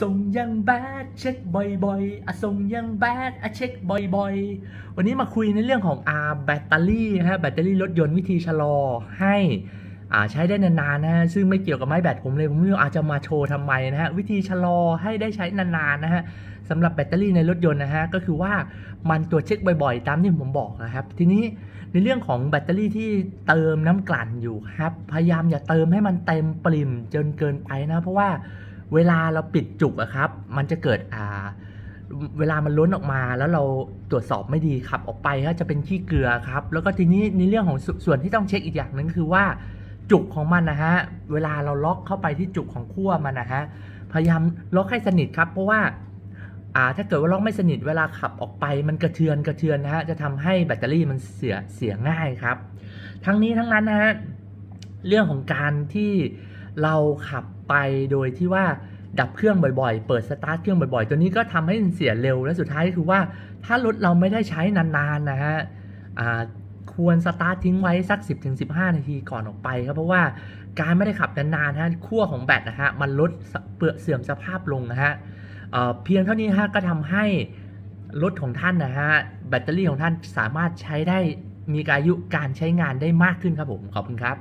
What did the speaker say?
ส่งยังแบดเช็คบ่อยๆอะส่งยังแบดอะเช็คบ่อยๆ วันนี้มาคุยในเรื่องของอาแบตเตอรี่นะฮะแบตเตอรี่รถยนต์วิธีชะลอให้อ่าใช้ได้นานๆนะฮะซึ่งไม่เกี่ยวกับไม้แบตผมเลยผมไม่รู้อาจจะมาโชว์ทำไมนะฮะวิธีชะลอให้ได้ใช้นานๆนะฮะสำหรับแบตเตอรี่ในรถยนต์นะฮะก็คือว่ามันตรวจเช็คบ่อยๆ ตามที่ผมบอกนะครับทีนี้ในเรื่องของแบตเตอรี่ที่เติมน้ำกลั่นอยู่ครับพยายามอย่าเติมให้มันเต็มปริ่มจนเกินไปนะเพราะว่า เวลาเราปิดจุกอะครับ มันจะเกิดอ่าเวลามันล้นออกมาแล้วเราตรวจสอบไม่ดีขับออกไปก็จะเป็นขี้เกลือครับ แล้วก็ทีนี้ในเรื่องของสส่วนที่ต้องเช็คอีกอย่างหนึงคือว่าจุกของมันนะฮะเวลาเราล็อกเข้าไปที่จุกของขั้วมันนะฮะพยายามล็อกให้สนิทครับ เพราะว่าอ่าถ้าเกิดว่าล็อกไม่สนิทเวลาขับออกไปมันกระเทือนกระเทือนนะฮะจะทำให้แบตเตอรี่มันเสียเสียง่ายครับ ทั้งนี้ทั้งนั้นนะฮะเรื่องของการที่ เราขับไปโดยที่ว่าดับเครื่องบ่อยๆ เปิดสตาร์ทเครื่องบ่อยๆ ตัวนี้ก็ทำให้เสียเร็ว และสุดท้ายคือว่าถ้ารถเราไม่ได้ใช้นานๆนะฮะควรสตาร์ททิ้งไว้สัก 10-15 นาทีก่อนออกไปครับ เพราะว่าการไม่ได้ขับนานๆนะฮะขั้วของแบตนะฮะมันลดเปลือกเสื่อมสภาพลงนะฮะเพียงเท่านี้ฮะก็ทำให้รถของท่านนะฮะแบตเตอรี่ของท่านสามารถใช้ได้มีอายุการใช้งานได้มากขึ้นครับผมขอบคุณครับ